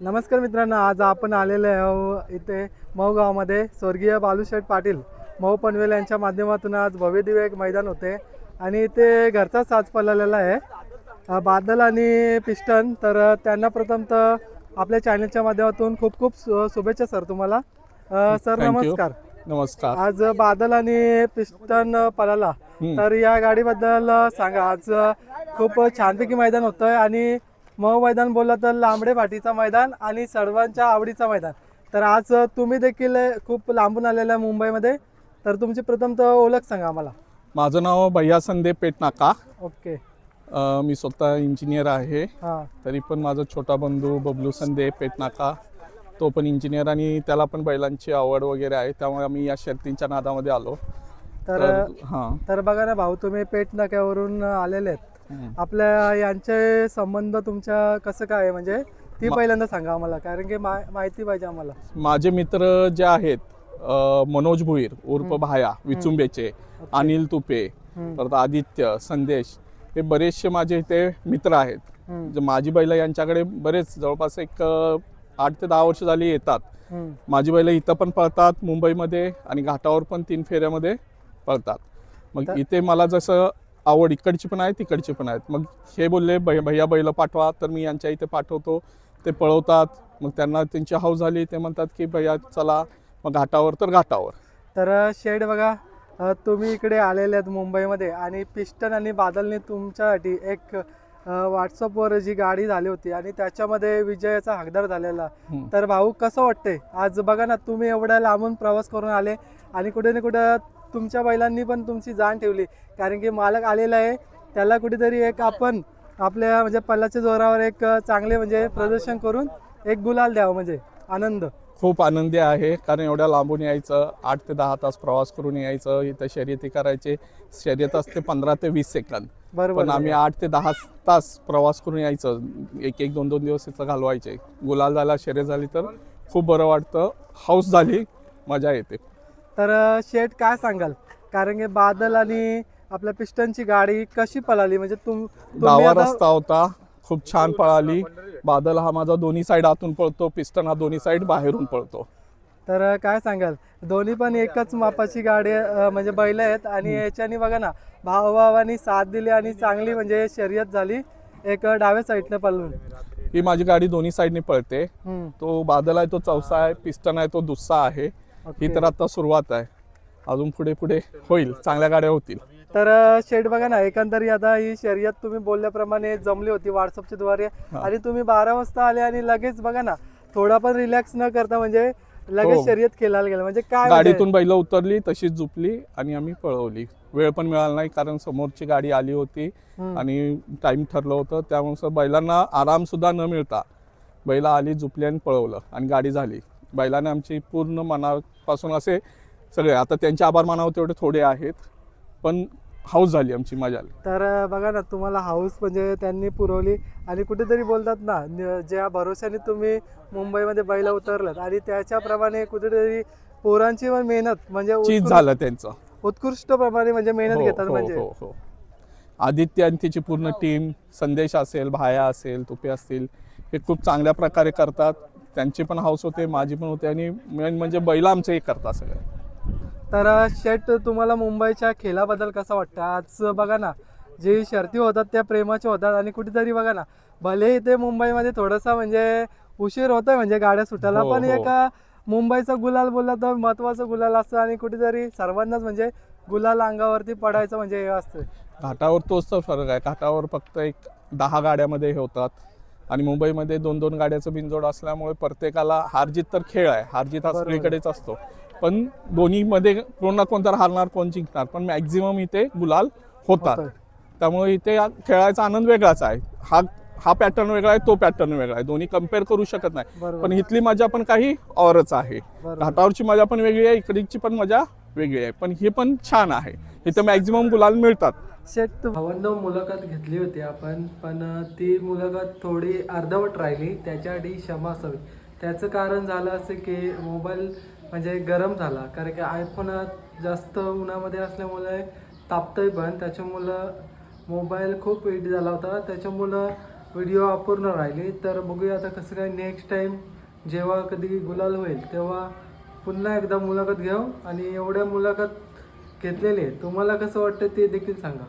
नमस्कार मित्रांनो आज आपण आलेले आहो इथे मऊ गावामध्ये स्वर्गीय बालूशेठ पाटील. मऊ पनवेल यांच्या माध्यमातून आज भव्यदिव्य एक मैदान होते. आणि इथे घरचा साज पडलेला आहे. बादल आणि पिस्टन तर त्यांना प्रथम तर आपल्या चॅनलच्या माध्यमातून खूप खूप शुभेच्छा सर तुम्हाला. सर. नमस्कार. नमस्कार. आज बादल आणि पिस्टन हम्म. तर या गाडीबद्दल सांगा. आज खूप छानपैकी मैदान होतं आणि मऊ मैदान बोललं तर लांबडे पाटीचा मैदान आणि सर्वांच्या आवडीचा मैदान. तर आज तुम्ही देखील खूप लांबून आलेल्या मुंबईमध्ये. तर तुमची प्रथम तर ओळख सांगा आम्हाला. माझं नाव भैया संदीप पेटनाका. ओके. अ, मी स्वतः इंजिनियर आहे. हां. तरी पण माझा छोटा बंधू बबलू संदीप पेटनाका. तो पण इंजिनियर आणि त्याला पण बैलांची आवड वगैरे आहे. त्यामुळे आम्ही या शर्तींच्या नादामध्ये आलो. तर तर हां. तर बघा ना भाऊ तुम्ही पेट नाक्यावरून आलेले आहेत. आपल्या यांचे संबंध तुमच्या कसं काय म्हणजे ती पहिल्यांदा सांगा आम्हाला कारण की माहिती पाहिजे आम्हाला. माझे मित्र जे आहेत मनोज भुईर उर्फ भाया विचुंबेचे अनिल तुपे. परत आदित्य संदेश हे बरेचसे माझे इथे मित्र आहेत. माझी बैल यांच्याकडे बरेच जवळपास एक आठ ते दहा वर्ष झाली येतात. माझी बैल इथं पण पळतात मुंबईमध्ये आणि घाटावर पण तीन फेऱ्यामध्ये पळतात. मग इथे मला जसं आवड इकडची पण आहे तिकडची पण आहेत. मग हे बोलले बै भैया बैल पाठवा. तर मी यांच्या इथे पाठवतो. ते पळवतात. मग त्यांना त्यांची हाऊस झाली. ते म्हणतात की भैया चला. मग घाटावर तर घाटावर. तर शेड बघा तुम्ही इकडे आलेले आहेत मुंबईमध्ये आणि पिस्टन आणि बादलने तुमच्यासाठी एक व्हॉट्सअपवर जी गाडी झाली होती आणि त्याच्यामध्ये विजयाचा हकदार झालेला. तर भाऊ कसं वाटतंय? आज बघा ना तुम्ही एवढ्या लांबून प्रवास करून आले आणि कुठे ना कुठं तुमच्या बैलांनी पण तुमची जाण ठेवली. कारण की मालक आलेला आहे. त्याला कुठेतरी एक आपण आपल्या म्हणजे पल्लाच्या जोरावर एक चांगले म्हणजे प्रदर्शन करून एक गुलाल द्यावं म्हणजे. आनंद. खूप आनंदी आहे. कारण एवढ्या लांबून यायचं आठ ते दहा तास प्रवास करून यायचं इथं शर्यती करायचे. शर्यत असते पंधरा ते वीस सेकंद. बरोबर पण आम्ही आठ ते दहा तास प्रवास करून यायचं. एक एक दोन दोन दिवस इथं घालवायचे. गुलाल झाला शर्यत झाली तर खूप बरं वाटतं. हाऊस झाली मजा येते. तर शेठ काय सांगाल? कारण की बादल आणि आपल्या पिस्टनची गाडी कशी पळाली? म्हणजे तुम डावा रस्ता होता. खूप छान पळाली. बादल हा माझा दोन्ही साईड आतून पळतो. पिस्टन हा दोन्ही साईड बाहेरून पळतो. तर काय सांगाल? दोन्ही पण एकच मापाची गाडी म्हणजे बैल आहेत. आणि याच्यानी बघा ना भावाभावानी साथ दिली आणि चांगली म्हणजे शर्यत झाली. एक डाव्या साईडनं पळून. ही माझी गाडी दोन्ही साईडने पळते. तो बादल आहे तो चौसा आहे. पिस्टन आहे तो दुस्सा आहे. ही तर आता सुरुवात आहे. अजून पुढे पुढे होईल. चांगल्या गाड्या होतील. तर शेठ बघा ना एकंदरी आता ही शर्यत तुम्ही बोलल्याप्रमाणे जमली होती व्हॉट्सअपच्या द्वारे. आणि तुम्ही बारा वाजता आले आणि लगेच बघा ना थोडा पण रिलॅक्स न करता म्हणजे लगेच हो. शर्यत खेळायला गेलं. म्हणजे काय म्हणजे- गाडीतून बैल उतरली तशीच झुपली आणि आम्ही पळवली. वेळ पण मिळाला नाही कारण समोरची गाडी आली होती. आणि टाइम ठरलं होतं. त्यामुळे बैलांना आराम सुद्धा न मिळता बैला आली झुपली आणि पळवलं आणि गाडी झाली. बैलाने आमची पूर्ण मनापासून असे सगळे आता त्यांचे आभार मानावं तेवढे थोडे आहेत पण हाऊस झाली आमची मजा आली तर बघा ना तुम्हाला हाऊस म्हणजे त्यांनी पुरवली आणि कुठेतरी बोलतात ना न- ज्या भरोशाने तुम्ही मुंबईमध्ये बैला उतरलात आणि त्याच्याप्रमाणे कुठेतरी पोरांची पण मेहनत म्हणजे चीज झालं त्यांचं. उत्कृष्ट प्रमाणे म्हणजे मेहनत हो, घेतात हो, म्हणजे. हो, हो. आदित्य आणि तिची पूर्ण टीम संदेश असेल भाया असेल तुपे असतील हे खूप चांगल्या प्रकारे करतात. त्यांची पण हाऊस होते माझी पण होते आणि मेन म्हणजे बैल आमचे हे करतात सगळे. तर शेट तुम्हाला मुंबईच्या खेळाबद्दल कसं वाटतं? आज बघा ना जे शर्ती होतात त्या प्रेमाच्या होतात आणि कुठेतरी बघा ना भले ते मुंबईमध्ये थोडंसं म्हणजे उशीर होतोय म्हणजे गाड्या सुटायला हो, पण हो. एक मुंबईचा गुलाल बोलला तर महत्वाचं गुलाल असतं आणि कुठेतरी सर्वांनाच म्हणजे गुलाल अंगावरती पडायचं म्हणजे हे असतं. घाटावर तोच तर फरक आहे. घाटावर फक्त एक दहा गाड्यामध्ये हे होतात. आणि मुंबईमध्ये दोन दोन गाड्याचं बिनजोड असल्यामुळे प्रत्येकाला हारजीत तर खेळ आहे. हारजीत हा. सगळीकडेच असतो. पण दोन्हीमध्ये कोण ना कोण तर हारणार कोण जिंकणार. पण मॅक्झिमम इथे गुलाल होतात. त्यामुळे इथे खेळायचा आनंद वेगळाच आहे. हा हा पॅटर्न वेगळा आहे तो पॅटर्न वेगळा आहे. दोन्ही कंपेअर करू शकत नाही. पण इथली मजा पण काही औरच आहे. घाटावरची मजा पण वेगळी आहे इकडची पण मजा वेगळी आहे. पण ही पण छान आहे. इथं मॅक्झिमम गुलाल मिळतात. सेट तू मुलाखत घेतली होती आपण पण ती मुलाखत थोडी अर्धवट राहिली. त्याच्यासाठी क्षमा असावी. त्याचं कारण झालं असं की मोबाईल म्हणजे गरम झाला. कारण की आयफोन जास्त उन्हामध्ये असल्यामुळे तापतंय पण. त्याच्यामुळं मोबाईल खूप हिट झाला होता. त्याच्यामुळं व्हिडिओ अपूर्ण राहिली. तर बघूया आता कसं काय नेक्स्ट टाईम जेव्हा कधी गुलाल होईल तेव्हा पुन्हा एकदा मुलाखत घेऊ. आणि एवढ्या मुलाखत घेतलेले तुम्हाला कसं वाटतं ते देखील सांगा.